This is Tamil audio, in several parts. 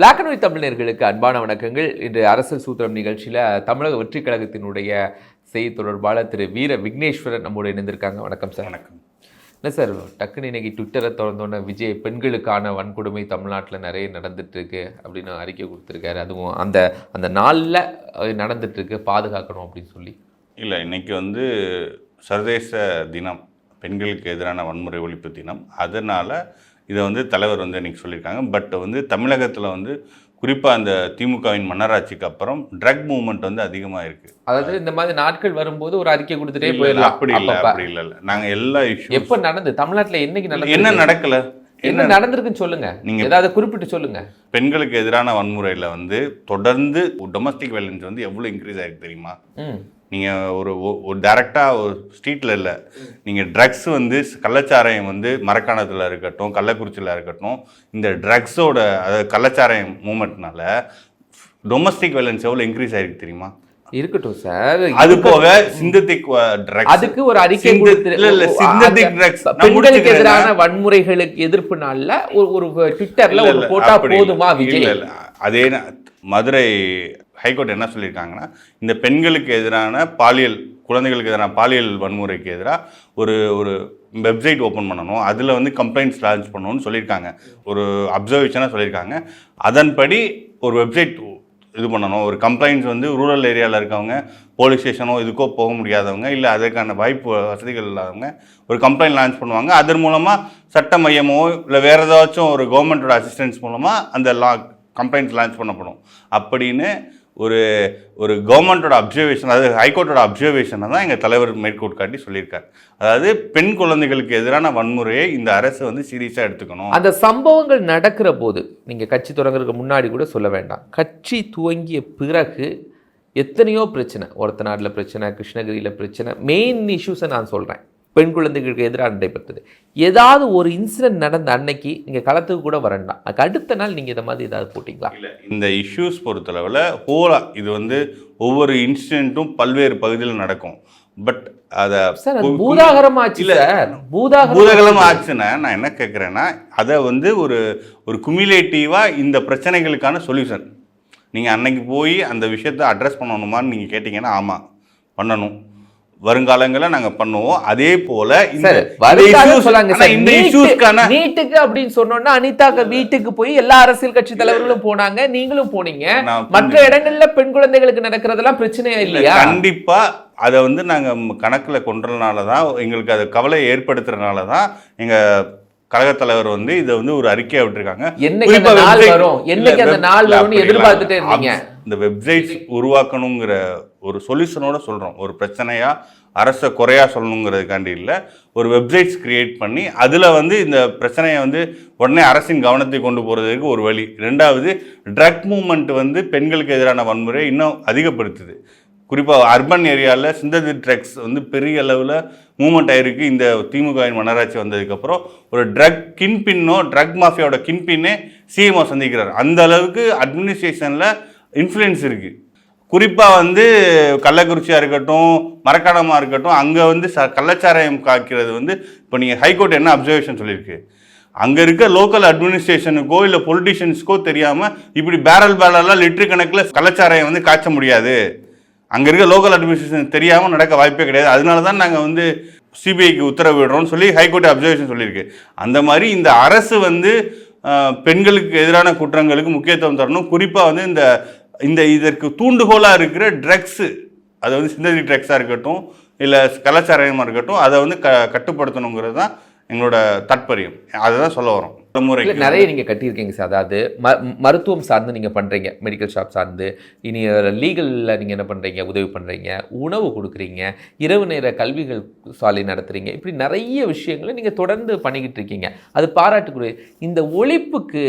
பிளாக் அண்ட் ஒயிட் தமிழர்களுக்கு அன்பான வணக்கங்கள். இன்று அரசியல் சூத்திரம் நிகழ்ச்சியில் தமிழக வெற்றி கழகத்தினுடைய செய்தி தொடர்பாளர் திரு வீர விக்னேஸ்வரன் நம்மோடு இணைந்திருக்காங்க. வணக்கம் சார். வணக்கம். என்ன சார் டக்குன்னு இன்னைக்கு ட்விட்டரை திறந்தோன்னே விஜய் பெண்களுக்கான வன்கொடுமை தமிழ்நாட்டில் நிறைய நடந்துட்டு இருக்கு அப்படின்னு அறிக்கை கொடுத்துருக்காரு. அதுவும் அந்த அந்த நாளில் நடந்துட்டு இருக்கு பாதுகாக்கணும் அப்படின்னு சொல்லி. இல்லை இன்னைக்கு வந்து சர்வதேச தினம் பெண்களுக்கு எதிரான வன்முறை ஒழிப்பு தினம். அதனால் இதை வந்து தலைவர் வந்து இன்னைக்கு சொல்லியிருக்காங்க. பட் வந்து தமிழகத்தில் வந்து குறிப்பாக அந்த திமுகவின் மன்னராட்சிக்கு அப்புறம் ட்ரக் மூவ்மெண்ட் வந்து அதிகமாக இருக்குது அதாவது இந்த மாதிரி நாட்கள் வரும்போது ஒரு அறிக்கை கொடுத்துட்டே போயிடலாம். அப்படி இல்லை. அப்படி இல்லை இல்லை. நாங்கள் எல்லா இஷ்யூ எப்ப நடந்து தமிழ்நாட்டுல என்னைக்கு நடந்து என்ன நடக்கல? என்ன நடந்திருக்குன்னு சொல்லுங்க. நீங்க- ஏதாவது குறிப்பிட்டு சொல்லுங்க. பெண்களுக்கு எதிரான வன்முறையில் வந்து தொடர்ந்து டொமஸ்டிக் வயலன்ஸ் வந்து எவ்வளோ இன்க்ரீஸ் ஆயிருக்கு தெரியுமா? நீங்கள் ஒரு ஒரு டேரெக்டாக ஒரு ஸ்ட்ரீட்டில் இல்லை நீங்கள் ட்ரக்ஸ் வந்து கள்ளச்சாராயம் வந்து மரக்காணத்தில் இருக்கட்டும் கள்ளக்குறிச்சியில் இருக்கட்டும் இந்த ட்ரக்ஸோட அதாவது கள்ளச்சாராயம் மூமெண்ட்னால டொமஸ்டிக் வயலன்ஸ் எவ்வளோ இன்க்ரீஸ் ஆயிருக்கு தெரியுமா இருக்கட்டும் சார் அது போக சிந்தட்டிக் ட்ரக்ஸ் அதுக்கு ஒரு அறிக்கை இல்ல, drugs. நான் பெண்களுக்கு. எதிரான வன்முறைகளுக்கு எதிர்ப்பு நாள்ல ஒரு ஒரு ட்விட்டர்ல ஒரு போட்டா போதுமா விஜய். அதே மதுரை ஹைகோர்ட் என்ன சொல்லியிருக்காங்கன்னா இந்த பெண்களுக்கு எதிரான பாலியல் குழந்தைகளுக்கு எதிரான பாலியல் வன்முறைக்கு எதிராக ஒரு ஒரு வெப்சைட் ஓப்பன் பண்ணணும் அதில் வந்து கம்ப்ளைண்ட்ஸ் லான்ச் பண்ணணும்னு சொல்லியிருக்காங்க. ஒரு அப்சர்வேஷனாக சொல்லியிருக்காங்க. அதன்படி ஒரு வெப்சைட் இது பண்ணணும். ஒரு கம்ப்ளைண்ட்ஸ் வந்து ரூரல் ஏரியாவில் இருக்கவங்க போலீஸ் ஸ்டேஷனோ இதுக்கோ போக முடியாதவங்க இல்லை அதற்கான வாய்ப்பு வசதிகள் இல்லாதவங்க ஒரு கம்ப்ளைண்ட் லான்ச் பண்ணுவாங்க. அதன் மூலமாக சட்ட மையமோ இல்லை வேறு ஏதாச்சும் ஒரு கவர்மெண்ட்டோட அசிஸ்டன்ஸ் மூலமாக அந்த லா கம்ப்ளைண்ட்ஸ் லான்ச் பண்ணப்படும். அப்படின்னு ஒரு ஒரு கவர்மெண்ட்டோட அப்சர்வேஷன் அதாவது ஹைகோர்ட்டோட அப்சர்வேஷனை தான் எங்கள் தலைவர் மேற்கோட் காட்டி சொல்லியிருக்கார். அதாவது பெண் குழந்தைகளுக்கு எதிரான வன்முறையை இந்த அரசு வந்து சீரியஸாக எடுத்துக்கணும். அந்த சம்பவங்கள் நடக்கிற போது நீங்கள் கட்சி தொடங்குறதுக்கு முன்னாடி கூட சொல்ல வேண்டாம். கட்சி துவங்கிய பிறகு எத்தனையோ பிரச்சனை ஒருத்த நாட்டில் பிரச்சனை கிருஷ்ணகிரியில் பிரச்சனை மெயின் இஷ்யூஸை நான் சொல்கிறேன் பெண் குழந்தைகளுக்கு எதிராக நடைபெற்றது. ஏதாவது ஒரு இன்சிடென்ட் நடந்த அன்னைக்கு நீங்க களத்துக்கு கூட வரண்டாம் அதுக்கு அடுத்த நாள் நீங்க இதை மாதிரி ஏதாவது போட்டிங்களா? இல்லை இந்த இஷ்யூஸ் பொறுத்தளவில் ஹோலாக இது வந்து ஒவ்வொரு இன்சிடென்ட்டும் பல்வேறு பகுதியில் நடக்கும். பட் அதை இல்ல. சார் பூதாகரம் ஆச்சுன்னா நான் என்ன கேட்குறேன்னா அதை வந்து ஒரு ஒரு குமிலேட்டிவாக இந்த பிரச்சனைகளுக்கான சொல்யூஷன் நீங்கள் அன்னைக்கு போய் அந்த விஷயத்தை அட்ரஸ் பண்ணணுமான்னு நீங்கள் கேட்டிங்கன்னா ஆமாம் பண்ணணும். வருங்காலங்களில் நாங்கள் பண்ணுவோம். அதே போல நீட்டுக்கு அப்படின்னு சொன்னோம்னா அனிதாக்கு வீட்டுக்கு போய் எல்லா அரசியல் கட்சி தலைவர்களும் போனாங்க நீங்களும் போனீங்க. மற்ற இடங்கள்ல பெண் குழந்தைகளுக்கு நடக்கிறதெல்லாம் பிரச்சனையா இல்லையா? கண்டிப்பா அதை வந்து நாங்க கணக்குல கொண்டதுனால தான் எங்களுக்கு அது கவலை ஏற்படுத்துறதுனால தான் எங்க கழகத் தலைவர் வந்து இதை வந்து ஒரு அறிக்கையை விட்டுருக்காங்க. என்னைக்கு அந்த நாள் வரும்னு எதிர்பார்த்துட்டே. இருந்தீங்க? இந்த வெப்சைட்ஸ் உருவாக்கணுங்கிற ஒரு சொல்யூஷனோட சொல்கிறோம் ஒரு பிரச்சனையாக அரசை குறையாக சொல்லணுங்கிறதுக்காண்டி இல்லை. ஒரு வெப்சைட்ஸ் க்ரியேட் பண்ணி அதில் வந்து இந்த பிரச்சனையை வந்து உடனே அரசின் கவனத்தை கொண்டு போகிறதுக்கு ஒரு வழி. ரெண்டாவது ட்ரக் மூமெண்ட் வந்து பெண்களுக்கு எதிரான வன்முறை இன்னும் அதிகப்படுத்துது. குறிப்பாக அர்பன் ஏரியாவில் சிந்தடிக் ட்ரக்ஸ் வந்து பெரிய அளவில் மூவ்மெண்ட் ஆகிருக்கு இந்த திமுகவின் மன்னராட்சி வந்ததுக்கப்புறம் ஒரு ட்ரக் கின்பின்னோ ட்ரக் மாஃபியாவோட கின்பின்னே சிஎம்ஓ சந்திக்கிறார். அந்த அளவுக்கு அட்மினிஸ்ட்ரேஷனில் இன்ஃப்ளூயன்ஸ் இருக்குது குறிப்பாக வந்து கள்ளக்குறிச்சியாக இருக்கட்டும் மரக்காணமாக இருக்கட்டும் அங்கே வந்து ச கள்ளச்சாராயம் காய்க்கிறது வந்து இப்போ நீங்கள் ஹைகோர்ட் என்ன அப்சர்வேஷன் சொல்லியிருக்கு? அங்கே இருக்க லோக்கல் அட்மினிஸ்ட்ரேஷனுக்கோ இல்லை பொலிட்டிஷியன்ஸ்க்கோ தெரியாமல் இப்படி பேரல் பேரலாக லிட்டர் கணக்கில் கள்ளச்சாராயம் வந்து காய்ச்ச முடியாது. அங்கே இருக்க லோக்கல் அட்மினிஸ்ட்ரேஷன் தெரியாமல் நடக்க வாய்ப்பே கிடையாது. அதனால தான் நாங்கள் வந்து சிபிஐக்கு உத்தரவிடுறோம்னு சொல்லி ஹைகோர்ட் அப்சர்வேஷன் சொல்லியிருக்கு. அந்த மாதிரி இந்த அரசு வந்து பெண்களுக்கு எதிரான குற்றங்களுக்கு முக்கியத்துவம் தரணும். குறிப்பாக வந்து இந்த இந்த இதற்கு தூண்டுகோலாக இருக்கிற ட்ரக்ஸு அது வந்து சிந்தடிக் ட்ரக்ஸாக இருக்கட்டும் இல்லை கலாச்சாரமாக இருக்கட்டும் அதை வந்து க கட்டுப்படுத்தணுங்கிறது தான் எங்களோட தாற்பயம். அதை தான் சொல்ல வரோம் தலைமுறைக்கு நிறைய நீங்க கட்டியிருக்கீங்க சார். அதாவது ம- மருத்துவம் சார்ந்து நீங்க பண்றீங்க. மெடிக்கல் ஷாப் சார்ந்து. இனி லீகல்ல நீங்க என்ன பண்றீங்க? உதவி பண்றீங்க. உணவு கொடுக்குறீங்க. இரவு நேர கல்விகள் சாலை நடத்துறீங்க. இப்படி நிறைய விஷயங்களை நீங்க தொடர்ந்து பண்ணிக்கிட்டு இருக்கீங்க. அது பாராட்டுக்குரிய இந்த ஒழிப்புக்கு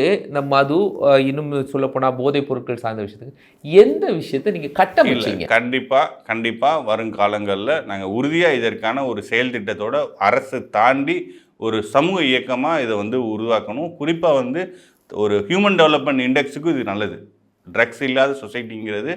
மது அஹ், இன்னும் சொல்ல போனா போதைப் பொருட்கள் சார்ந்த விஷயத்துக்கு எந்த விஷயத்தை நீங்க கட்டமைச்சீங்க? கண்டிப்பா கண்டிப்பா வருங்காலங்களில் நாங்க உறுதியா இதற்கான ஒரு செயல் திட்டத்தோட அரசு தாண்டி ஒரு சமூக இயக்கமாக இதை வந்து உருவாக்கணும். குறிப்பாக வந்து ஒரு ஹியூமன் டெவலப்மெண்ட் இண்டெக்ஸுக்கும் இது நல்லது. ட்ரக்ஸ் இல்லாத சொசைட்டிங்கிறது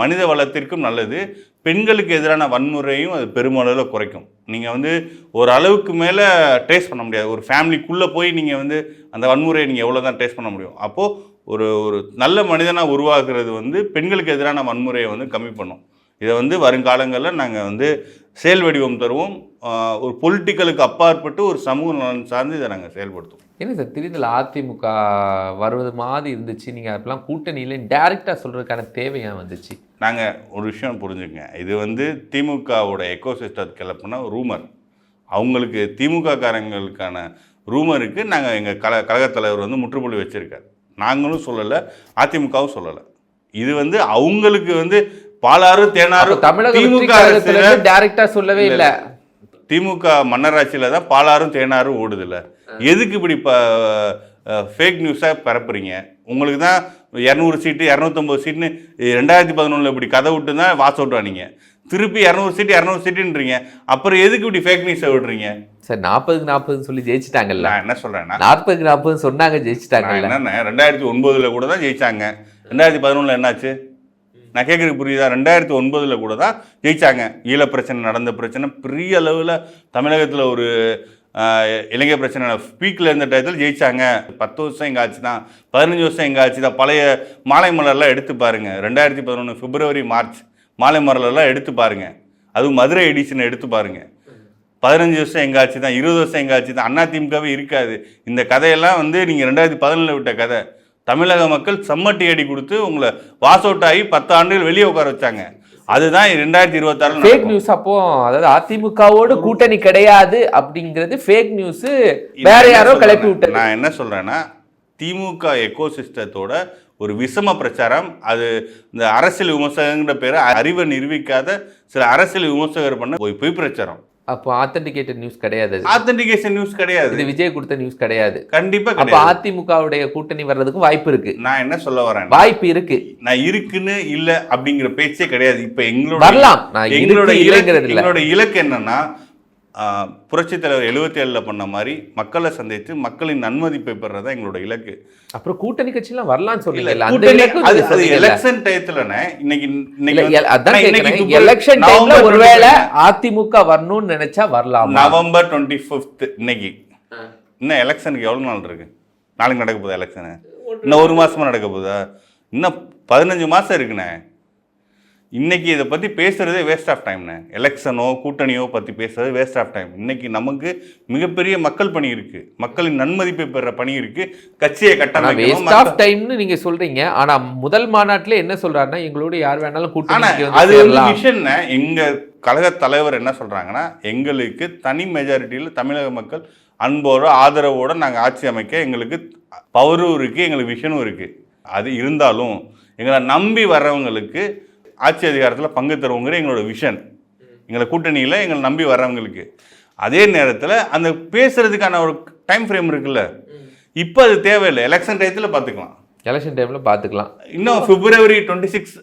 மனித வளத்திற்கும் நல்லது. பெண்களுக்கு எதிரான வன்முறையும் அது பெருமளவில் குறைக்கும். நீங்கள் வந்து ஒரு அளவுக்கு மேலே டேஸ்ட் பண்ண முடியாது. ஒரு ஃபேமிலிக்குள்ளே போய் நீங்கள் வந்து அந்த வன்முறையை நீங்கள் எவ்வளோ தான் டேஸ்ட் பண்ண முடியும். அப்போது ஒரு ஒரு நல்ல மனிதனாக உருவாக்குறது வந்து பெண்களுக்கு எதிரான வன்முறையை வந்து கம்மி பண்ணும். இதை வந்து வருங்காலங்களில் நாங்கள் வந்து செயல் வடிவம் தருவோம். ஒரு பொலிட்டிக்கலுக்கு அப்பாற்பட்டு ஒரு சமூக நலன் சார்ந்து இதை நாங்கள் செயல்படுத்துவோம். என்ன சார் திடீர்னு அதிமுக வருவது மாதிரி இருந்துச்சு. நீங்கள் அப்பெல்லாம் கூட்டணியில் டேரெக்டாக சொல்கிறதுக்கான தேவை ஏன் வந்துச்சு? நாங்கள் ஒரு விஷயம் புரிஞ்சுக்கங்க. இது வந்து திமுகவோட எக்கோசிஸ்டம் கிளப்புனா ரூமர் அவங்களுக்கு திமுக காரங்களுக்கான ரூமருக்கு நாங்கள் எங்கள் கல கழகத் தலைவர் வந்து முற்றுப்புள்ளி வச்சுருக்காரு. நாங்களும் சொல்லலை அதிமுகவும் சொல்லலை. இது வந்து அவங்களுக்கு வந்து பாலாறு தேனாறு தமிழக திமுக டைரக்டா சொல்லவே இல்ல திமுக மன்னராட்சியில் தான் பாலாறும் தேனாரும் ஓடுதில்ல. எதுக்கு இப்படி இப்போ ஃபேக் நியூஸாக பரப்புறீங்க? உங்களுக்கு தான் இரநூறு சீட்டு இரநூத்தொம்பது சீட்டுன்னு ரெண்டாயிரத்தி பதினொன்றில் இப்படி கதை விட்டு தான் வாஸ் அவுட் ஆனீங்க திருப்பி இரநூறு சீட்டு இரநூறு சீட்டுன்றீங்க. அப்புறம் எதுக்கு இப்படி ஃபேக் நியூஸை விடுறீங்க? சார் நாற்பதுக்கு நாற்பதுன்னு சொல்லி ஜெயிச்சிட்டாங்கல்ல. நான் என்ன சொல்கிறேன்னா நாற்பதுக்கு நாற்பது சொன்னாங்க நான் ஜெயிச்சிட்டாங்கல்ல. என்னென்ன ரெண்டாயிரத்தி ஒன்பதுல கூட தான் ஜெயிச்சாங்க. ரெண்டாயிரத்தி பதினொன்றில் என்னாச்சு? நான் கேட்குறது புரியுதா? ரெண்டாயிரத்தி ஒன்பதில் கூட தான் ஜெயிச்சாங்க. ஈழ பிரச்சனை நடந்த பிரச்சனை பெரிய அளவில் தமிழகத்தில் ஒரு இலங்கை பிரச்சனை. பீக்கில் இருந்த டயத்தில் ஜெயிச்சாங்க. பத்து வருஷம் எங்கள் ஆச்சு தான் பதினஞ்சு வருஷம் எங்கள் ஆச்சு தான் பழைய மாலை மலர்லாம் எடுத்து பாருங்கள் ரெண்டாயிரத்தி பதினொன்று பிப்ரவரி மார்ச் மாலை மலர்லாம் எடுத்து பாருங்கள் அதுவும் மதுரை எடிஷனை எடுத்து பாருங்கள் பதினஞ்சு வருஷம் எங்காச்சு தான் இருபது வருஷம் எங்காச்சு ஆட்சி தான் அதிமுகவே இருக்காது. இந்த கதையெல்லாம் வந்து நீங்கள் ரெண்டாயிரத்தி பதினொன்றில் விட்ட கதை. தமிழக மக்கள் செம்மட்டி அடி கொடுத்து உங்களை வாஸ் அவுட் ஆகி பத்து ஆண்டுகள் வெளியே உட்கார வச்சாங்க. அதுதான் ரெண்டாயிரத்தி இருபத்தாறு ஃபேக் நியூஸ் அப்போ அதாவது அதிமுகவோட கூட்டணி கிடையாது அப்படிங்கிறது ஃபேக் நியூஸ் வேற யாரோ கிளப்பி விட்டது. நான் என்ன சொல்றேன்னா திமுக எக்கோசிஸ்டத்தோட ஒரு விஷம பிரச்சாரம் அது இந்த அரசியல் விமர்சகங்கிற பேரை அறிவை நிரூபிக்காத சில அரசியல் விமர்சகர் பண்ண ஒரு பொய் பிரச்சாரம். அப்போ ஆத்தென்டிகேட்டட் நியூஸ் கிடையாது. ஆத்தென்டிகேஷன் நியூஸ் கிடையாது. இது விஜய் கொடுத்த நியூஸ் கிடையாது. கண்டிப்பா அப்ப அதிமுகவுடைய கூட்டணி வர்றதுக்கு வாய்ப்பு இருக்கு. நான் என்ன சொல்ல வரேன் வாய்ப்பு இருக்கு. நான் இருக்குன்னு இல்ல அப்படிங்கிற பேச்சே கிடையாது. இப்ப எங்களோட வரலாம். எங்களோட இலக்கு என்னன்னா புரட்சித் தலைவர் எழுபத்தி ஏழுல பண்ண மாதிரி மக்களை சந்தித்து மக்களின் நன்மதிப்பை பெறதான் எங்களோட இலக்கு. அப்புறம் கூட்டணி கட்சிலாம் வரலாம்னு சொன்னீங்கல்ல. எலெக்ஷன் டயத்துலனே இன்னைக்கு எலெக்ஷன் டைம்ல ஒருவேளை 25 அதிமுக வரணும்னு நினைச்சா வரலாம்? நவம்பர் டுவெண்ட்டி ஃபிஃப்த் இன்னைக்கு இன்னும் எலெக்ஷனுக்கு எவ்வளவு நாள் இருக்கு? நாளைக்கு நடக்க போகுதா எலெக்ஷனு இன்னும் ஒரு மாசமா நடக்க போகுதா இன்னும் பதினஞ்சு மாசம் இருக்குண்ணே. இன்னைக்கு இதை பத்தி பேசுறதே வேஸ்ட் ஆஃப் டைம்ண்ணே எலெக்ஷனோ கூட்டணியோ பத்தி பேசுறது வேஸ்ட் ஆஃப் டைம் இன்னைக்கு நமக்கு மிகப்பெரிய மக்கள் பணி இருக்கு. மக்களின் நன்மதிப்பை பெற பணி இருக்கு. கட்சியை ஆனா கட்டமைக்கணும் வேஸ்ட் ஆஃப் டைம்னு நீங்க சொல்றீங்க. ஆனா முதல் மாநாட்டுல என்ன சொல்றாருன்னா எங்களோட யார் வேணாலும் கூட்டணி அது வந்து விஷயம் எங்க கழக தலைவர் என்ன சொல்றாங்கன்னா எங்களுக்கு தனி மெஜாரிட்டியில் தமிழக மக்கள் அன்போட ஆதரவோட நாங்க ஆட்சி அமைக்க எங்களுக்கு பவரும் இருக்கு எங்களுக்கு விஷனும் இருக்கு. அது இருந்தாலும் எங்களை நம்பி வர்றவங்களுக்கு ஆட்சி அதிகாரத்தில் பங்கு தருவோங்கிற எங்களோட விஷன் எங்களை கூட்டணியில் எங்களை நம்பி வர்றவங்களுக்கு. அதே நேரத்தில் அந்த பேசுறதுக்கான ஒரு டைம் ஃப்ரேம் இருக்குல்ல. இப்போ அது தேவையில்லை. எலெக்ஷன் டயத்தில் பார்த்துக்கலாம் எலெக்ஷன் டைம்ல பாத்துக்கலாம். இன்னும் February twenty six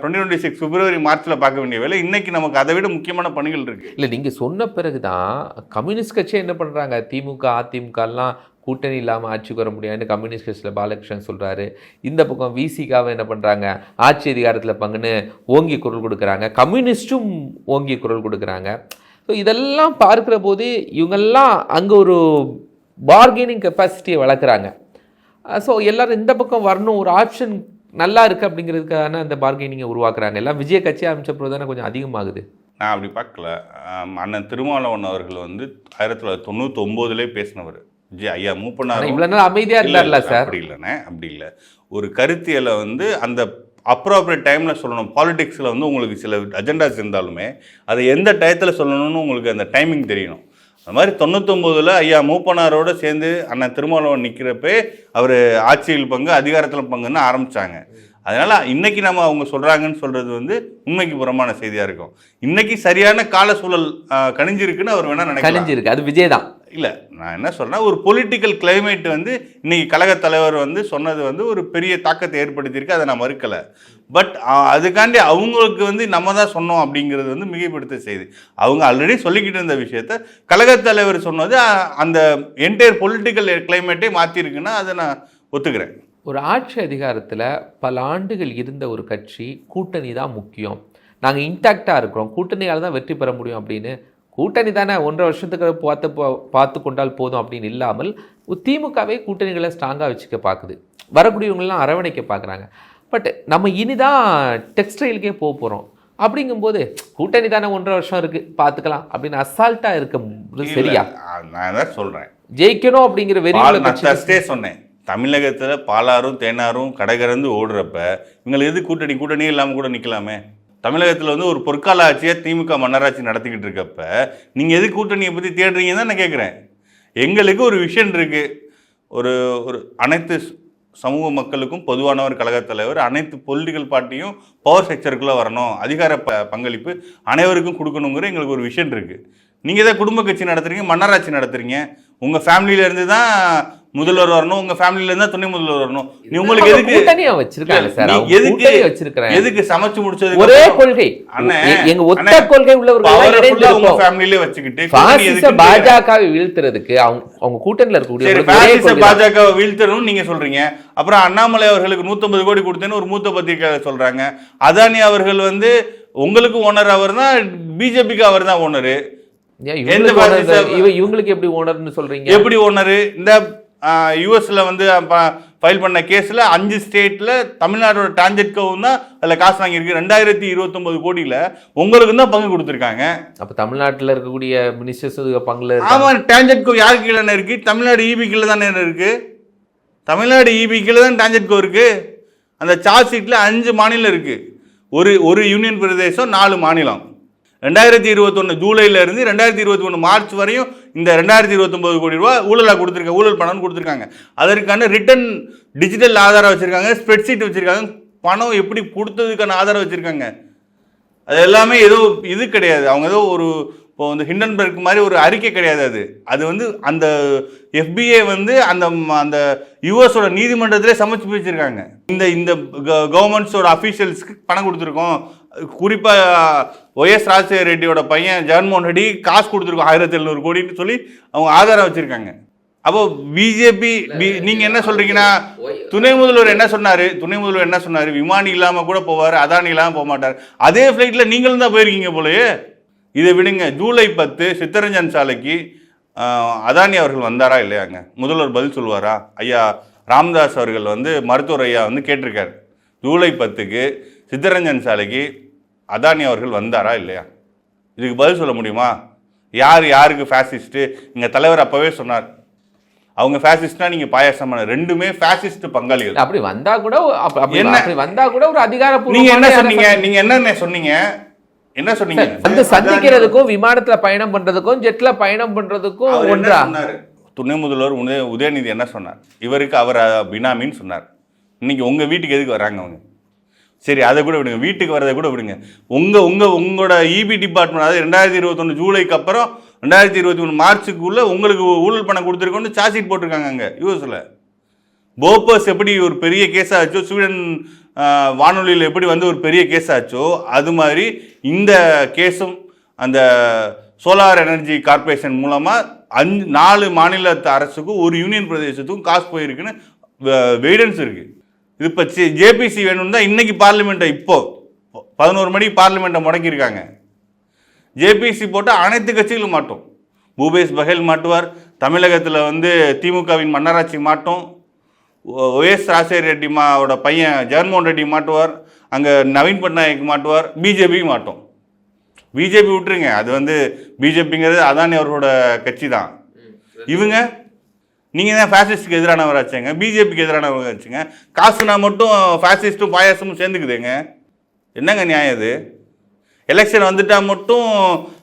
twenty twenty six February மார்ச்சில் பார்க்க வேண்டிய வேலை. இன்னைக்கு நமக்கு அதை விட முக்கியமான பணிகள் இருக்கு. இல்ல நீங்க சொன்ன பிறகுதான் கம்யூனிஸ்ட் கட்சி என்ன பண்றாங்க? திமுக அதிமுக எல்லாம் கூட்டணி இல்லாமல் ஆட்சிக்கு வர முடியாதுன்னு கம்யூனிஸ்ட் கட்சியில் பாலகிருஷ்ணன் சொல்கிறாரு இந்த பக்கம் விசிகாவை என்ன பண்ணுறாங்க ஆட்சி அதிகாரத்தில் பங்குன்னு ஓங்கி குரல் கொடுக்குறாங்க. கம்யூனிஸ்ட்டும் ஓங்கி குரல் கொடுக்குறாங்க. ஸோ இதெல்லாம் பார்க்குற போது இவங்கெல்லாம் அங்கே ஒரு பார்கெனிங் கெப்பாசிட்டியை வளர்க்குறாங்க. ஸோ எல்லாரும் இந்த பக்கம் வரணும் ஒரு ஆப்ஷன் நல்லா இருக்குது அப்படிங்கிறதுக்கான அந்த பார்கெனிங்கை உருவாக்குறாங்க. எல்லாம் விஜய கட்சி ஆரம்பிச்ச தானே கொஞ்சம் அதிகமாகுது. நான் அப்படி பார்க்கல. அண்ணன் திருமாவளவன் அவர்கள் வந்து ஆயிரத்தி தொள்ளாயிரத்தி தொண்ணூற்றி ஒம்போதுலேயே பேசினவர். ஜி ஐயா ஆனா மூப்பனார் இவ்வளவு நாள் அமைதியா இல்ல, இருந்தார்ல சார்? அப்படி இல்லைண்ணே அப்படி இல்லை. ஒரு கருத்தியலை வந்து அந்த அப்ராப்ரியேட் டைமில் சொல்லணும். பாலிடிக்ஸில் வந்து உங்களுக்கு சில அஜெண்டாஸ் இருந்தாலுமே அதை எந்த டயத்தில் சொல்லணும்னு உங்களுக்கு அந்த டைமிங் தெரியணும். அந்த மாதிரி தொண்ணூத்தொம்போதில் ஐயா மூப்பனாரோட சேர்ந்து அண்ணன் திருமாவளவன் நிற்கிறப்பே அவர் ஆட்சியில் பங்கு அதிகாரத்தில் பங்குன்னு ஆரம்பிச்சாங்க. அதனால இன்னைக்கு நம்ம அவங்க சொல்றாங்கன்னு சொல்றது வந்து உண்மைக்கு புறமான செய்தியா இருக்கும். இன்னைக்கு சரியான கால சூழல் கணிஞ்சிருக்குன்னு அவர் வேணா நினைக்கலாம். கழிஞ்சிருக்கு அது விஜய் தான். இல்லை நான் என்ன சொல்கிறேன்னா ஒரு பொலிட்டிக்கல் கிளைமேட் வந்து இன்றைக்கி கழகத் தலைவர் வந்து சொன்னது வந்து ஒரு பெரிய தாக்கத்தை ஏற்படுத்தியிருக்கு அதை நான் மறுக்கலை. பட் அதுக்காண்டி அவங்களுக்கு வந்து நம்ம தான் சொன்னோம் அப்படிங்கிறது வந்து மிகைப்படுத்த செய்து. அவங்க ஆல்ரெடி சொல்லிக்கிட்டு இருந்த விஷயத்த கழகத் தலைவர் சொன்னது அந்த என்டையர் பொலிட்டிக்கல் கிளைமேட்டே மாற்றிருக்குன்னா அதை நான் ஒத்துக்கிறேன். ஒரு ஆட்சி அதிகாரத்தில் பல ஆண்டுகள் இருந்த ஒரு கட்சி கூட்டணி தான் முக்கியம். நாங்கள் இன்டாக்டாக இருக்கிறோம். கூட்டணியால் தான் வெற்றி பெற முடியும் அப்படின்னு கூட்டணி தானே ஒன்றரை வருஷத்துக்கு பார்த்து பா- பார்த்து கொண்டால் போதும் அப்படின்னு இல்லாமல் திமுகவே கூட்டணிகளை ஸ்ட்ராங்காக வச்சுக்க பார்க்குது. வரக்கூடியவங்களெலாம் அரவணைக்க பார்க்குறாங்க. பட் நம்ம இனிதான் டெக்ஸ்டைலுக்கே போக போகிறோம் அப்படிங்கும்போது கூட்டணி தானே ஒன்றரை வருஷம் இருக்குது பார்த்துக்கலாம் அப்படின்னு அசால்ட்டாக இருக்க சரியா? நான் தான் சொல்றேன்? ஜெயிக்கணும் அப்படிங்கிற ஃபர்ஸ்டே சொன்னேன். தமிழகத்துல பாலாறும் தேனாரும் கடகரந்து ஓடுறப்ப இவங்களை எது கூட்டணி கூட்டணியே இல்லாம கூட நிக்கலாமே? தமிழகத்தில் வந்து ஒரு பொற்கால ஆட்சியாக திமுக மன்னராட்சி நடத்திக்கிட்டு இருக்கப்ப நீங்கள் எது கூட்டணியை பற்றி தேடுறீங்கன்னு தான் நான் கேட்குறேன் எங்களுக்கு ஒரு விஷன் இருக்குது ஒரு ஒரு அனைத்து சமூக மக்களுக்கும் பொதுவானவர் கழகத் தலைவர் அனைத்து பொலிட்டிக்கல் பார்ட்டியும் பவர் செக்டருக்குள்ளே வரணும் அதிகார ப பங்களிப்பு அனைவருக்கும் கொடுக்கணுங்கிற எங்களுக்கு ஒரு விஷன் இருக்குது நீங்கள் தான் குடும்ப கட்சி நடத்துறீங்க மன்னராட்சி நடத்துறீங்க உங்கள் ஃபேமிலியில இருந்து தான் முதல்வர் வரணும் உங்கள் ஃபேமிலியில இருந்து துணை முதல்வர் வரணும். நீ உங்களுக்கு எதுக்கு கூட்டணியை வச்சிருக்காங்க சார். எதுக்கு- கூட்டணி வச்சிருக்காங்க எதுக்கு சமைச்சு முடிச்சது ஒரே கொள்கை. எங்க ஒத்த கொள்கை உள்ளவர்கள் உங்க. ஃபேமிலியிலே வச்சுக்கிட்டு பாசிச பாஜகவை வீழ்த்துறதுக்கு அவங்க அவங்க கூட்டணியில இருக்கக்கூடிய பாசிச கொள்கை தான். பாஜக வீழ்த்தணும்னு நீங்க சொல்றீங்க. அப்புறம் அண்ணாமலை அவர்களுக்கு 150 கோடி கொடுத்தேன்னு ஒரு மூத்த பத்திரிகையாளர் சொல்றாங்க. அதானி அவர்கள் வந்து உங்களுக்கு ஓனர் அவர் தான் பிஜேபிக்கு அவர் தான் ஓனரு. இவங்களுக்கு எப்படி ஓனர்னு சொல்றீங்க? எப்படி ஓனரு? இந்த யூஎஸ்ல வந்து ஃபைல் பண்ண கேஸ்ல அஞ்சு ஸ்டேட்ல தமிழ்நாடோட டான்ஜெட்கவும் தான் அதுல காசு வாங்கியிருக்கு. ரெண்டாயிரத்தி இருபத்தொன்பது கோடியில உங்களுக்கு தான் பங்கு கொடுத்துருக்காங்க. அப்ப தமிழ்நாட்டுல இருக்கக்கூடிய மினிஸ்டர்ஸ் பங்குல ஆமா டான்ஜெட்கோ யார் கீழே இருக்கு? தமிழ்நாடு இபி கீழே தானே இருக்கு? தமிழ்நாடு இபி கீழே தான் டான்ஜெட்கோ இருக்கு. அந்த சார்ஜ் ஷீட்ல அஞ்சு மாநிலம் இருக்கு. ஒரு ஒரு யூனியன் பிரதேசம் நாலு மாநிலம். ரெண்டாயிரத்தி இருபத்தொன்று ஜூலையிலேருந்து ரெண்டாயிரத்தி இருபத்தி ஒன்று மார்ச் வரையும் இந்த ரெண்டாயிரத்தி இருபத்தொம்போது கோடி ரூபா ஊழலாக கொடுத்துருக்காங்க ஊழல் பணம்னு கொடுத்துருக்காங்க. அதற்கான ரிட்டன் டிஜிட்டல் ஆதாரம் வச்சுருக்காங்க ஸ்ப்ரெட்ஷீட் வச்சுருக்காங்க பணம் எப்படி கொடுத்ததுக்கான ஆதாரம் வச்சுருக்காங்க. அது எல்லாமே ஏதோ இது கிடையாது. அவங்க ஏதோ ஒரு இப்போ வந்து ஹிண்டன்பர்க் மாதிரி ஒரு அறிக்கை கிடையாது அது. அது வந்து அந்த எஃபிஐ வந்து அந்த அந்த யுஎஸோட நீதிமன்றத்திலே சமைச்சு வச்சுருக்காங்க இந்த இந்த கவர்மெண்ட்ஸோட அஃபீஷியல்ஸ்க்கு பணம் கொடுத்துருக்கோம். குறிப்பாக ஒய்எஸ் ராஜசேகர ரெட்டியோட பையன் ஜெகன்மோகன் ரெட்டி காசு கொடுத்துருக்கோம் ஆயிரத்தி எழுநூறு கோடின்னு சொல்லி அவங்க ஆதாரம் வச்சிருக்காங்க. அப்போ பிஜேபி நீங்க என்ன சொல்றீங்கன்னா துணை முதல்வர் என்ன சொன்னாரு? துணை முதல்வர் என்ன சொன்னாரு? விமானி இல்லாம கூட போவாரு அதானி இல்லாம போக மாட்டார். அதே ஃப்ளைட்ல நீங்களும் தான் போயிருக்கீங்க போலயே. இதை விடுங்க. ஜூலை பத்து சித்தரஞ்சன் சாலைக்கு அதானி அவர்கள் வந்தாரா இல்லையாங்க? முதல்வர் பதில் சொல்லுவாரா? ஐயா ராமதாஸ் அவர்கள் வந்து மருத்துவர் ஐயா வந்து கேட்டிருக்காரு. ஜூலை பத்துக்கு சித்தரஞ்சன் சாலைக்கு அதானி அவர்கள் வந்தாரா இல்லையா? இதுக்கு பதில் சொல்ல முடியுமா? யார் யாருக்கு ஃபேசிஸ்ட்டு எங்கள் தலைவர் அப்போவே சொன்னார். அவங்க ஃபேசிஸ்ட்னா நீங்க பாயாசமான ரெண்டுமே ஃபேசிஸ்ட் பங்காளிகள். அப்படி வந்தா கூட என்ன? அப்படி வந்தா கூட ஒரு அதிகாரப்பூர்வமான நீங்க என்ன சொன்னீங்க? நீங்க என்ன சொன்னீங்க? என்ன சொன்னீங்க? வந்து சந்திக்கிறதுக்கும் விமானத்துல பயணம் பண்றதுக்கும் ஜெட்ல பயணம் பண்றதுக்கும் ஒன்றா? சொன்னாரு? துணை முதல்வர் உதய உதயநிதி என்ன சொன்னார்? இவருக்கு அவர் பினாமின்னு சொன்னார். இன்னைக்கு உங்க வீட்டுக்கு எதுக்கு வராங்க அவங்க? சரி அதை கூட விடுங்க. வீட்டுக்கு வரதை கூட விடுங்க. உங்கள் உங்கள் உங்களோட இபி டிபார்ட்மெண்ட் அதாவது ரெண்டாயிரத்தி இருபத்தொன்று ஜூலைக்கு அப்புறம் ரெண்டாயிரத்தி இருபத்தி மூணு மார்ச்சுக்குள்ளே உங்களுக்கு ஊழல் பணம் கொடுத்துருக்கோன்னு சார்ஜ் ஷீட் போட்டிருக்காங்க அங்கே யூஎஸில் போபர்ஸ் எப்படி ஒரு பெரிய கேஸ் ஆச்சோ ஸ்வீடன் வானொலியில் எப்படி வந்து ஒரு பெரிய கேஸ் ஆச்சோ அது மாதிரி இந்த கேஸும் அந்த சோலார் எனர்ஜி கார்ப்பரேஷன் மூலமாக அஞ்சு நாலு மாநில அரசுக்கும் ஒரு யூனியன் பிரதேசத்துக்கும் காசு போயிருக்குன்னு வெய்டன்ஸ் இருக்குது இது இப்போ ஜேபிசி வேணும்னு தான் இன்னைக்கு பார்லிமெண்ட்டை இப்போ பதினோரு மணிக்கு பார்லிமெண்ட்டை முடக்கியிருக்காங்க. ஜேபிசி போட்டால் அனைத்து கட்சிகளும் மாட்டோம். பூபேஷ் பகேல் மாட்டுவார் தமிழகத்தில் வந்து திமுகவின் மன்னராட்சி மாட்டோம். ஒஎஸ் ராஜசேகர ரெட்டி மாவோட பையன் ஜெகன்மோகன் ரெட்டி மாட்டுவார் அங்கே நவீன் பட்நாயக் மாட்டுவார் பிஜேபிக்கு மாட்டோம். பிஜேபி விட்டுருங்க அது வந்து பிஜேபிங்கிறது அதானி அவர்களோட கட்சி தான். இவங்க நீங்கள் தான் ஃபேசிஸ்ட்டுக்கு எதிரானவராச்சுங்க பிஜேபிக்கு எதிரானவராச்சுங்க காசுனா மட்டும் ஃபேசிஸ்ட்டும் பாயாசமும் சேர்ந்துக்குதுங்க. என்னங்க நியாயம் இது? எலெக்ஷன் வந்துட்டா மட்டும்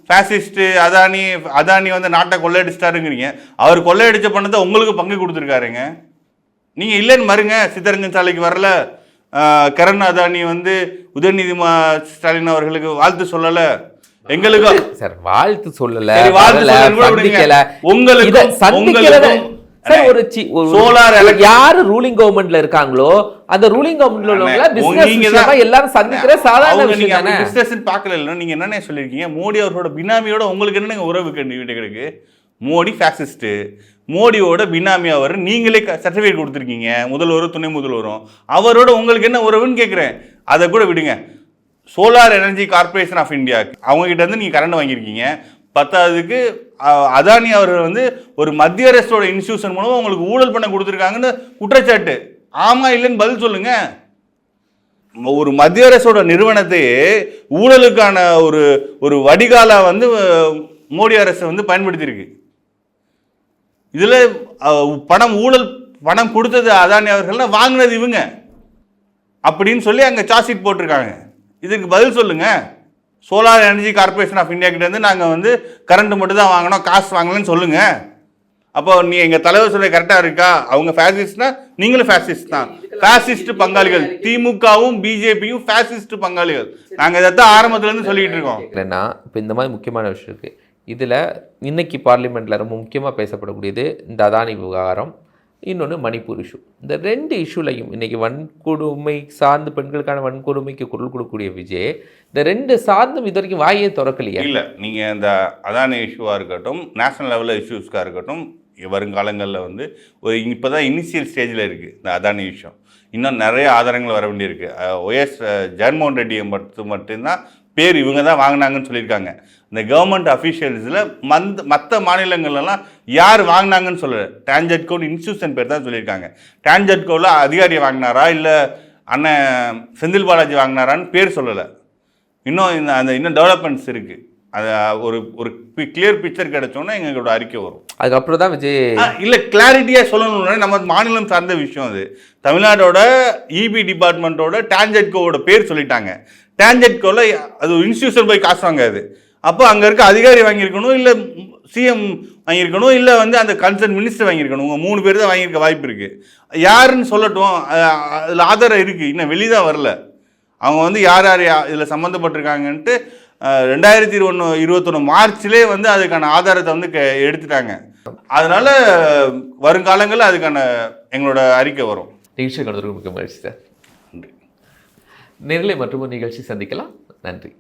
ஃபேசிஸ்ட்டு அதானி அதானி வந்து நாட்டை கொள்ளையடிச்சிட்டாருங்கிறீங்க. அவர் கொள்ளையடிச்ச பணத்தை உங்களுக்கு பங்கு கொடுத்துருக்காருங்க. நீங்கள் இல்லைன்னு மறுங்க சித்தரஞ்சன் சாலைக்கு வரல. கரண் அதானி வந்து உதயநிதி ஸ்டாலின் அவர்களுக்கு வாழ்த்து சொல்லலை. எங்களுக்கு சார் வாழ்த்து சொல்லல. வாழ்த்து இத சந்திக்கிறத ஒரு சி- ஒரு- solar elect- யாரு ரூலிங் கவர்மெண்ட்ல இருக்காங்களோ அந்த ரூலிங் கவர்மெண்ட்ல உள்ளவங்கள பிசினஸ் நீங்க விஷயமா எல்லாரும் சந்திக்கிற சாதாரண விஷயம் நீங்க தானே? பிசினஸ் பார்க்கல இல்ல நீங்க என்னென்ன சொல்லியிருக்கீங்க? மோடி அவரோட பினாமியோட உங்களுக்கு என்னங்க உறவு கிடக்கு? மோடி ஃபேசிஸ்ட் மோடியோட பினாமி அவர் நீங்களே சர்டிஃபிகேட் கொடுத்துருக்கீங்க முதல்வரும் துணை முதல்வரும். அவரோட உங்களுக்கு என்ன உறவுன்னு கேட்குறேன் அதை கூட விடுங்க. Solar energy corporation of India அவங்க கிட்ட இருந்து நீங்க கரண்ட் வாங்கியிருக்கீங்க. பத்தாவதுக்கு அதானி அவர்கள் வந்து ஒரு மத்திய அரசோட இன்ஸ்டியூஷன் மூலமாக உங்களுக்கு ஊழல் பண்ண கொடுத்துருக்காங்கன்னு குற்றச்சாட்டு. ஆமாம் இல்லைன்னு பதில் சொல்லுங்க. ஒரு மத்திய அரசோட நிறுவனத்தையே ஊழலுக்கான ஒரு ஒரு வடிகாலா வந்து மோடி அரசு வந்து பயன்படுத்தியிருக்கு. இதில் பணம் ஊழல் பணம் கொடுத்தது அதானி அவர்கள்னா வாங்கினது இவங்க. அப்படின்னு சொல்லி அங்கே சார்ஜ் ஷீட் போட்டிருக்காங்க. இதுக்கு பதில் சொல்லுங்கள் solar energy corporation of India நாங்கள் வந்து கரண்ட் மட்டும் தான் வாங்கினோம் காசு வாங்கலன்னு சொல்லுங்கள் அப்போ நீ எங்கள் தலைவர் சொல்ல கரெக்டாக இருக்கா? அவங்க ஃபேசிஸ்ட்னா நீங்களும் ஃபேசிஸ்ட் தான். ஃபேசிஸ்ட் பங்காளிகள். திமுகவும் பிஜேபியும் ஃபேசிஸ்ட் பங்காளிகள். நாங்கள் இதை தான் ஆரம்பத்துலேருந்து சொல்லிகிட்டு இருக்கோம். இல்லைன்னா இப்போ இந்த மாதிரி முக்கியமான விஷயம் இருக்குது இதில் இன்னைக்கு பார்லிமெண்ட்டில் ரொம்ப முக்கியமாக பேசப்படக்கூடியது இந்த அதானி விவகாரம் இன்னொன்று மணிப்பூர் இஷ்யூ இந்த ரெண்டு இஷ்யூலையும் இன்றைக்கி வன்கொடுமை சார்ந்து பெண்களுக்கான வன்கொடுமைக்கு குரல் கொடுக்கக்கூடிய விஜய் இந்த ரெண்டு சார்ந்தும் இது வரைக்கும் வாயே திறக்கலையே? இல்லை நீங்கள் இந்த அதானி இஷ்யூவாக இருக்கட்டும் நேஷனல் லெவலில் இஷ்யூஸ்க்காக இருக்கட்டும் வருங்காலங்களில் வந்து ஒரு இப்போதான் இனிஷியல் ஸ்டேஜில் இருக்குது இந்த அதானி விஷயம் இன்னும் நிறைய ஆதாரங்கள் வர வேண்டியிருக்கு. ஒய்எஸ் ஜெகன்மோகன் ரெட்டியை மட்டும் மட்டும்தான் பேர் இவங்க தான் வாங்கினாங்கன்னு சொல்லியிருக்காங்க. இந்த கவர்மெண்ட் அஃபீஷியல்ஸில் மந்த மற்ற மாநிலங்கள்லாம் யார் வாங்கினாங்கன்னு சொல்லலை. டான்ஜெட்கோன் இன்ஸ்டியூஷன் பேர் தான் சொல்லியிருக்காங்க. டான்ஜெட்கோவில் அதிகாரி வாங்கினாரா? இல்லை அண்ணன் செந்தில் பாலாஜி வாங்கினாரான்னு பேர் சொல்லலை. இன்னும் இந்த அந்த இன்னும் டெவலப்மெண்ட்ஸ் இருக்குது அது ஒரு ஒரு கிளியர் பிக்சர் கிடைச்சோன்னா எங்களோட அறிக்கை வரும். அதுக்கப்புறம் தான் விஜய் இல்ல கிளாரிட்டியா சொல்லணும்னா நம்ம மாநிலம் சார்ந்த விஷயம் அது. தமிழ்நாடோட இபி டிபார்ட்மெண்ட்டோட டான்ஜெட்கோவோட பேர் சொல்லிட்டாங்க. டான்ஜெட்கோல அது ஒரு இன்ஸ்டியூஷன் போய் காசு வாங்காது. அப்போ அங்கே இருக்க அதிகாரி வாங்கியிருக்கணும் இல்லை சிஎம் வாங்கியிருக்கணும் இல்லை வந்து அந்த கன்சர்ன் மினிஸ்டர் வாங்கியிருக்கணும். உங்கள் மூணு பேர் தான் வாங்கியிருக்க வாய்ப்பு இருக்குது யாருன்னு சொல்லட்டும் அதில் ஆதாரம் இருக்குது இன்னும் வெளிதான் வரல. அவங்க வந்து யார் யார் யா- சம்மந்தப்பட்டிருக்காங்கன்ட்டு ரெண்டாயிரத்தி ஒன்று இருபத்தொன்று மார்ச்லேயே வந்து அதுக்கான ஆதாரத்தை வந்து க- எடுத்துட்டாங்க. அதனால் வருங்காலங்களில் அதுக்கான எங்களோட அறிக்கை வரும். நிகழ்ச்சி கலந்துருக்கு மிக்க மகிழ்ச்சி சார் நன்றி மற்றும் ஒரு நிகழ்ச்சி சந்திக்கலாம். நன்றி.